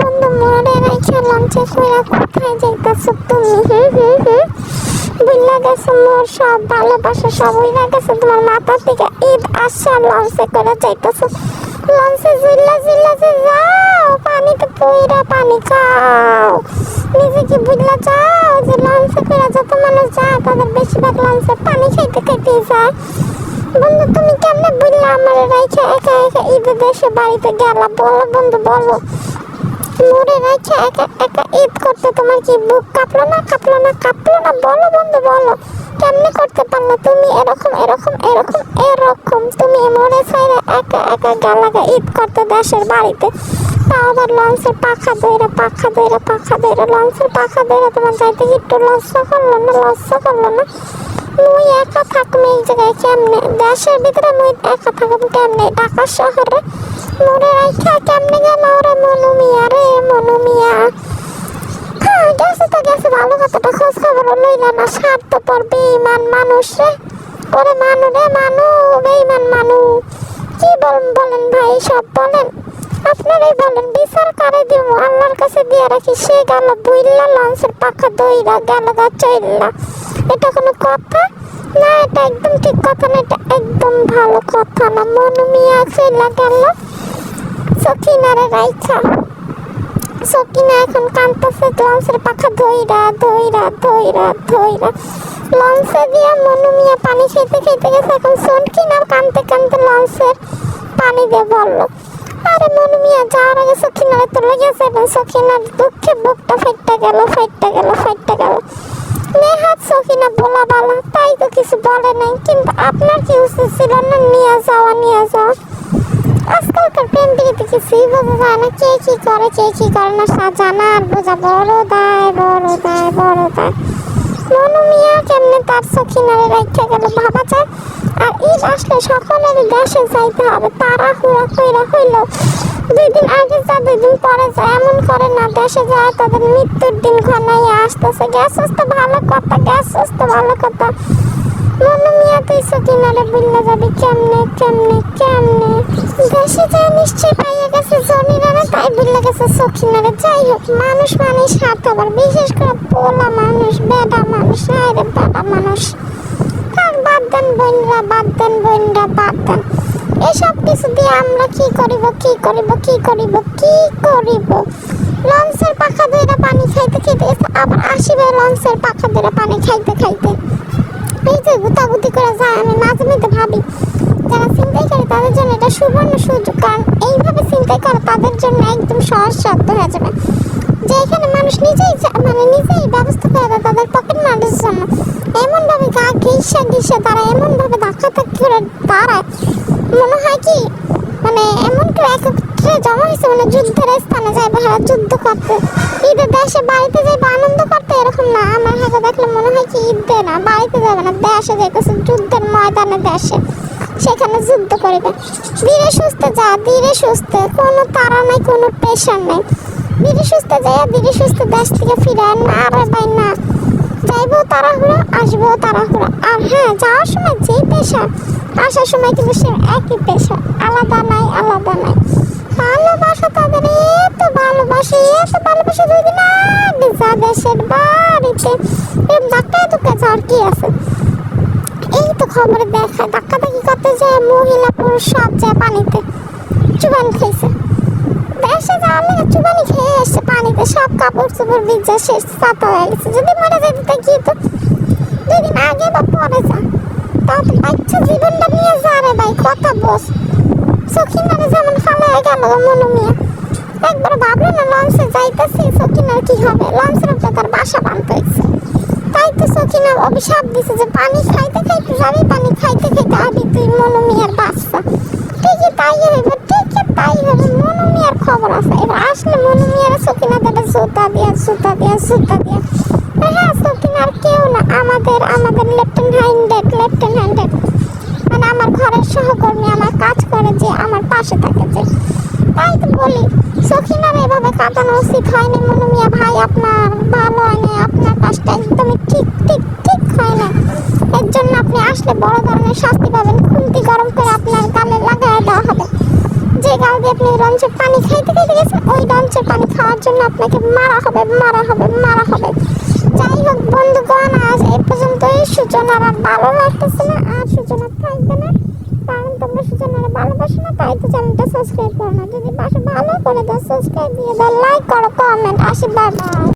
বন্ধু মরে রাইখা লঞ্চে কইরা কোথায় যাইতাছ তুমি? বুঝলা গেছে, মোর সব ভালোবাসা সব উইরা গেছে, তোমার মাথা থেকে ঈদ আসছে আর লঞ্চে করে যাইতাছ। লঞ্চে জিল্লা জিল্লা যে যাও, পানিতে পইরা পানি খাও নিজে কি বুঝলা যাও যে লঞ্চে করে যত মানুষ যায় তাদের বেশিরভাগ লঞ্চে পানি খাইতে খাইতে যায়। বন্ধু, তুমি কেমনে বুঝলা আমার রাইখা একা একা ঈদের দেশে বাড়িতে গেলা? বলো বন্ধু, বলো। মোরে রাইখা একা একা ঈদ করতে তোমার কি বুক কাঁপলো না কাঁপলো না কাঁপলো না? বলো বন্ধু, বলো। কেমনে করতে পারল তুমি এরকম এরকম এরকম এরকম? তুমি মোরে ছাইরা একা একা গালাগা ঈদ করতে দেশের বাড়িতে। তাও আবার লঞ্চের পাখা দইরা পাখা দইরা পাখা দইরা লঞ্চের পাখা দইরা তোমার যাইতে একটু লজ্জা করল না, লজ্জা করল না? মুই একা থাকব এই জায়গায় কেমনে? দেশের ভিতরে মুই একা থাকব কেমনে? ঢাকা শহরে? মোরে রাইখা কেমনে গেল ওরে মনু মিয়া রে মনু মিয়া হ্যাঁ গেছে তো গেছে ভালো কথাটা খোঁজ খবর লইলা না স্বার্থপর বেইমান মানুষ রে ওরে মানু রে মানু বেইমান মানু কি বলেন বলেন ভাই সব বলেন আপনারাই বলেন বিচার করে দিব আল্লাহর কাছে দিয়ে রাখি সে গেল বুইল্লা লঞ্চের পাখা দইরা গেল গা চইল্লা এটা কোনো কথা না এটা একদম ঠিক কথা না এটা একদম ভালো কথা না মনু মিয়া চইল্লা গেল। সখিনারে রাইখা। সকিনা এখন কাঁদতেছে, লঞ্চের পাখা ধইরা ধইরা ধইরা ধইরা। লঞ্চে দিয়া মনু মিয়া পানি খেতে খেতে গেছে, এখন সনকিনা কানতে কানতে লঞ্চের পানি দিয়ে বলল, আরে মনু মিয়া, যাওয়ার আগে সখিনারে তুলে গেছে এবং সখিনার দুঃখে বুকটা ফাইটটা গেল ফাইটটা গেল ফাইটটা গেল। নেহাত সখিনা বলা বালা তাই তো কিছু বলে নাই, কিন্তু আপনার কি উচিত ছিল না, নিয়ে যাওয়া নিয়ে যাওয়া? না কে করে কে করে না বোঝা বড় দায় বড় দায় বড় দায় মনু মিয়া কেমনে তার সখিনারে গেল আর ঈদ আসলে সকলের দেশে যাইতে হবে তারা হুড়া কইরা হইল দুই দিন আগে যা দুই দিন পরে যা এমন করে না দেশে যায় তাদের মৃত্যুর দিন ঘনাইয়া আসতেছে গ্যাস তো ভালো কথা গ্যাস তো ভালো কথা মনু মিয়া তুই সকিনারে বুল্লা যাবি। কেমনে কেমনে কেমনে? দেশে যায় নিশ্চয়ই পাইয়া গেছে জনিরারে তাই বুল্লা গেছে সকিনারে যাই হোক, মানুষ মানে স্বার্থপর বিশেষ করে পোলা মানুষ বেডা মানুষ আরে বেডা মানুষ। থাক বাদ দেন বইনরা বাদ দেন বইনরা বাদ দেন। এসব কিছু দিয়ে আমরা কি করিব কি করিব কি করিব কি করিব? লঞ্চের পাখা ধরে পানি খাইতে খাইতে আবার আসিবে লঞ্চের পাখা ধরে পানি খাইতে খাইতে। এই যে গুতাগুতি করে যায়, আমি মাঝে মধ্যে ভাবি, যারা চিন্তাই তাদের জন্য এটা সুবর্ণ সুযোগ। কারণ এইভাবে চিন্তাই করে তাদের জন্য একদম সহজ সাধ্য হয়ে যাবে। যে এখানে মানুষ নিজেই মানে নিজেই ব্যবস্থা করে দেয় তাদের পকেট মারের জন্য। এমনভাবে গা ঘেসে ঘেসে তারা এমনভাবে ধাক্কা ধাক্কি করে দাঁড়ায়। মনে হয় কি? মানে এমন করে একত্রে জমা হয়েছে মানে যুদ্ধের স্থানে যাইবে হারা যুদ্ধ করতে। ঈদের দেশে বাড়িতে যাইবে আনন্দ করতে এরকম না। আমার হাতে দেখলে মনে হয় কি ঈদে না, বাড়িতে যাবে না, দেশে যাইতেছে, যুদ্ধের ময়দানে দেশে। সেখানে যুদ্ধ করিবে ধীরে সুস্থে যা, ধীরে সুস্থে। কোনো তারা নাই, কোনো প্রেশার নাই। ধীরে সুস্থে যাইয়া, ধীরে সুস্থে দেশ থেকে ফিরে না রে ভাই, না। যাইবো তাড়াহুড়া, আসব তাড়াহুড়া। আর হ্যাঁ যাওয়ার সময় যেই পেশা আসার সময় কিন্তু সে একই পেশা আলাদা নাই আলাদা নাই। ভালোবাসা তাদের এত ভালোবাসে এত ভালোবাসে দিন আগে যা দেশের বাড়িতে। ধাক্কা ধুক্কা যাওয়ার কি আছে? খবরে দেখায় ধাক্কা ধাক্কি করতে যায় মহিলা পুরুষ সব যায় পানিতে চুবান খাইছে দেশে যাওয়ার লেগে চুবানি খেয়ে এসছে পানিতে সব কাপড় চোপড় ভিজা শেষ সাতা হয়ে গেছে। যদি মরে যেতে তা কি তো দুই দিন আগে বা পরে যা। তাও বাচ্চা জীবনটা নিয়ে যা রে ভাই, কথা বস সখিনারে যেমন ফালায় গেল মনু মিয়া। একবার ভাবলো না লঞ্চে যাইতেছি, সখিনার কি হবে? লঞ্চের উপরে তার বাসা বানতে হয়েছে। তো অভিশাপ দিছে যে পানি খাইতে খাইতে যাবি, পানি খাইতে খাইতে আবি তুই মনু মিয়ার বাচ্চা। ঠিকই তাই হইব ঠিকই তাই হবে মনু মিয়ার খবর আছে। এবার আসলে মনু মিয়ার সখিনা দেবে জুতা দিয়া জুতা দিয়া জুতা দিয়া। হ্যাঁ সখিনার কেউ না, আমাদের আমাদের লেফটেন্ট হ্যান্ডেড লেফটেন্ট হ্যান্ডেড মানে আমার ঘরের সহকর্মী আমার কাজ করে যে আমার পাশে থাকে যে। তাই তো বলি, সখিনার এভাবে কাটানো উচিত হয়নি মনু মিয়া ভাই, আপনার ভালো হয়নি আপনার কাজটা একদমই ঠিক ঠিক ঠিক হয় না। এর জন্য আপনি আসলে বড় ধরনের শাস্তি পাবেন। খুন্তি গরম করে আপনার গালে লাগায় দেওয়া হবে। যে গাল দিয়ে আপনি লঞ্চের পানি খাইতে খাইতে গেছেন, ওই লঞ্চের পানি খাওয়ার জন্য আপনাকে মারা হবে মারা হবে মারা হবে। যাই হোক বন্ধুগণ, আজ এই পর্যন্তই। সূচনার ভালো লাগতেছে না, আর সূচনা থাকবে না। কারণ তোমরা সূচনার ভালোবাসো না, তাই তো চ্যানেলটা সাবস্ক্রাইব করো না। যদি বাসা ভালো করে দাও সাবস্ক্রাইব দিয়ে দাও লাইক করো কমেন্ট আসি বাই